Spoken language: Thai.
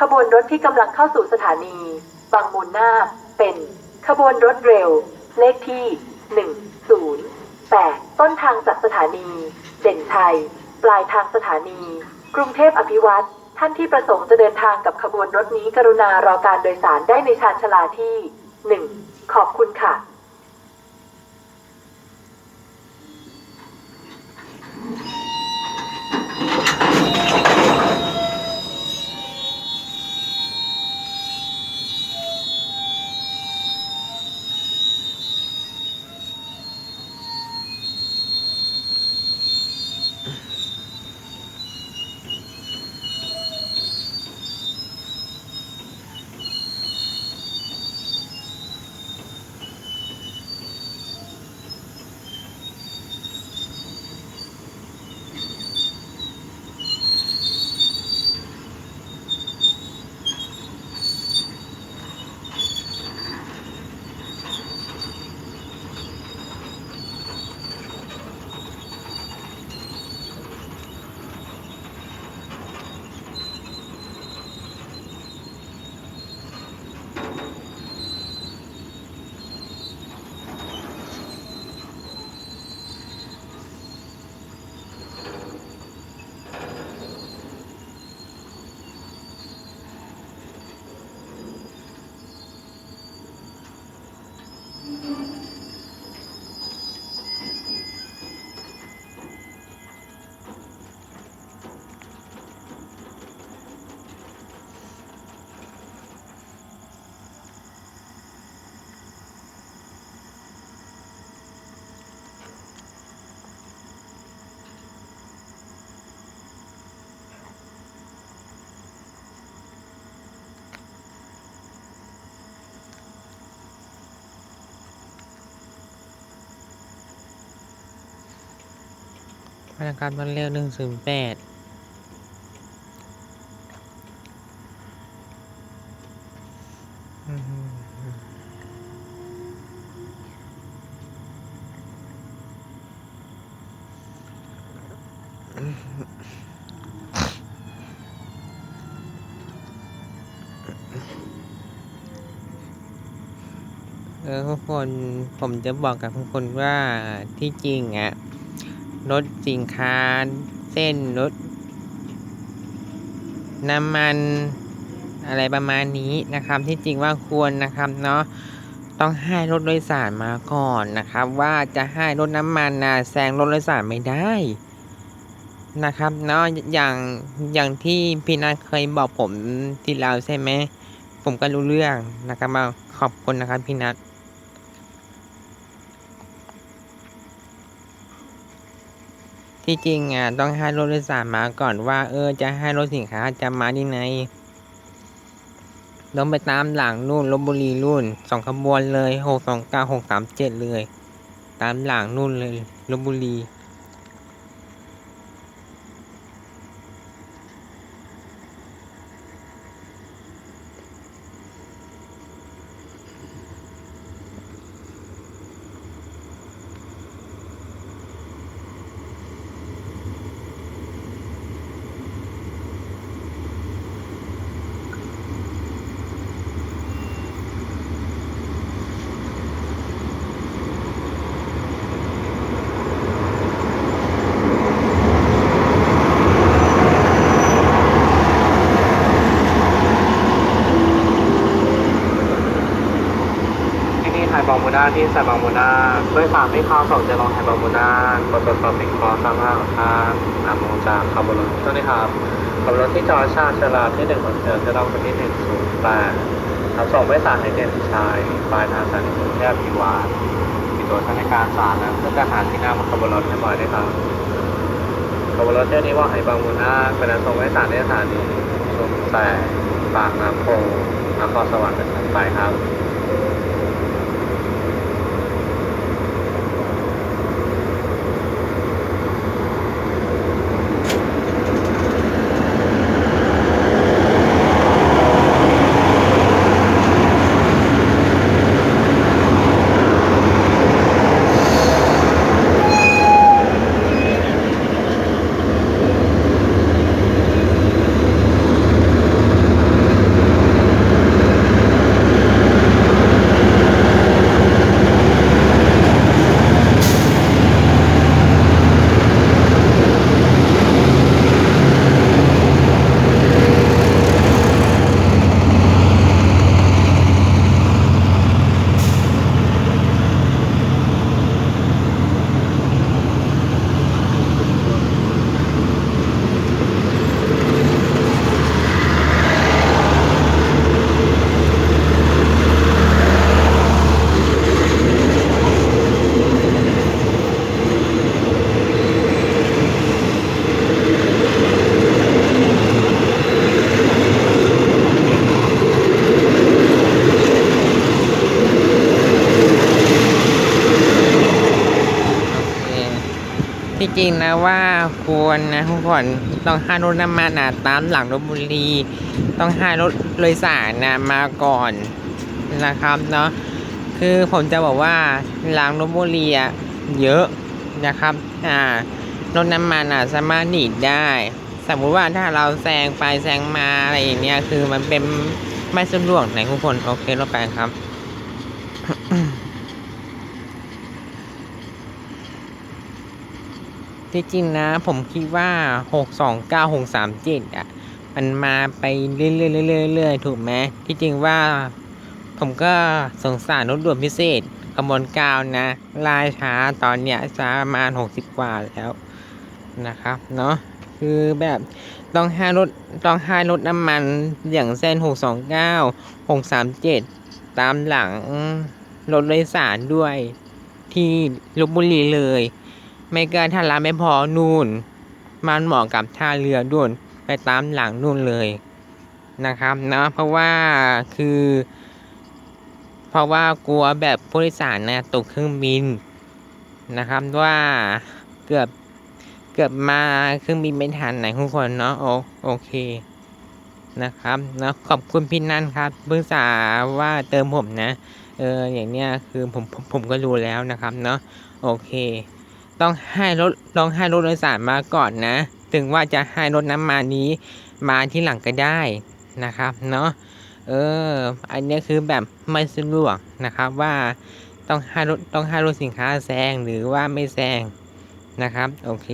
ขบวนรถที่กำลังเข้าสู่สถานีบางมูลนาคเป็นขบวนรถเร็ว เลขที่ 108 ต้นทางจากสถานี เด่นชัย ปลายทางสถานี กรุงเทพอภิวัตรท่านที่ประสงค์จะเดินทางกับขบวนรถนี้กรุณารอการโดยสารได้ในชานชาลาที่ 1 ขอบคุณค่ะ พนักงานวันเร็วหนึ่งศูนย์แปดเออทุกคนผมจะบอกกับทุกคนว่าที่จริงอะ รถสินค้า เส้นรถน้ำมันอะไรประมาณนี้นะครับ ที่จริงว่าควรนะครับเนาะต้องให้รถโดยสารมาก่อนนะครับ ว่าจะให้รถน้ำมันนะแซงรถโดยสารไม่ได้นะครับเนาะอย่างอย่างที่พี่นัทเคยบอกผมที่เราใช่ไหมผมก็รู้เรื่องนะครับมาขอบคุณนะครับพี่นัท ที่จริงอะต้องให้รถโดยสารมาก่อนว่า เออจะให้รถสินค้าจะมาที่ไหนลงไปตามหลังนู่นลบบุรีรุ่นสองขบวนเลยหกสองเก้าหกสามเจ็ดเลย ตามหลังนู่นเลยลบบุรีที่ นี่ไทยบาที่ไทยบอมูนาด้วยสามที่ข้าวสองจะลองไทยบอมูนากดตัวสอบสิงคอสามห้าห้านาโมงจากคาร์บอนสวัสดีครับขับรถที่จอชาชลาที่หนึ่งของเจอจะต้องไปที่หนึ่งศูนย์แปดรับส่งไม่สารให้เด่นชายปลายทางสถานีกรุงเทพพิวานมีตัวธนาคารสารนะเพื่อการหาที่นั่งขบวนรถให้บ่อยด้วยครับขบวนรถเที่ยวนี้ว่าไอ้บางมูนาเป็นการส่งไม่สารในสถานีศูนย์แปดบางน้ำโพนครสวรรค์เป็นต้นไปครับ ริงนะว่าควรนะทุกคนต้องให้รถน้ำมันนะตามหลังรถบุรี ต้องให้รถโดยสารนะมาก่อนนะครับเนาะคือผมจะบอกว่าหลังรถบุรีอะเยอะนะครับอ่ารถน้ำมันอะสามารถหนีได้ สมมุติว่าถ้าเราแซงไปแซงมาอะไรอย่างเงี้ยคือมันเป็นไม่สะดวกไหนทุกคนโอเครถไปครับ ที่จริงนะ ผมคิดว่า6 2 9 6 3 7อะ มันมาไปเรื่อยๆเรื่อยๆถูกไหมที่จริงว่า ผมก็สงสารรถด่วนพิเศษขบวนก้านะลายช้าตอนเนี้ยช้าประมาณ60กว่าแล้วนะครับ เนาะคือแบบต้องให้รถต้องให้รถน้ำมันอย่างเส้น629 637ตามหลังรถโดยสารด้วยที่ลบบุรีเลย ไม่เกินถ้าร้านไม่พอนู่น มันเหมาะกับท่าเรือด่วนไปตามหลังนู่นเลยนะครับเนาะเพราะว่าคือ เพราะว่ากลัวแบบผู้โดยสารนะตกเครื่องบินนะครับว่าเกือบเกือบมาเครื่องบินไม่ทันไหนทุกคนเนาะโอโอเคนะครับนะขอบคุณพี่นันครับเพิ่งสาว่าเติมผมนะ เอออย่างเนี้ยคือผมผมผมก็รู้แล้วนะครับเนาะโอเค ต้องให้รถต้องให้รถโดยสารมาก่อนนะ ถึงว่าจะให้รถน้ำมันนี้มาที่หลังก็ได้นะครับเนาะเออ อันนี้คือแบบไม่สะดวกนะครับว่าต้องให้รถต้องให้รถสินค้าแซงหรือว่าไม่แซงนะครับ โอเค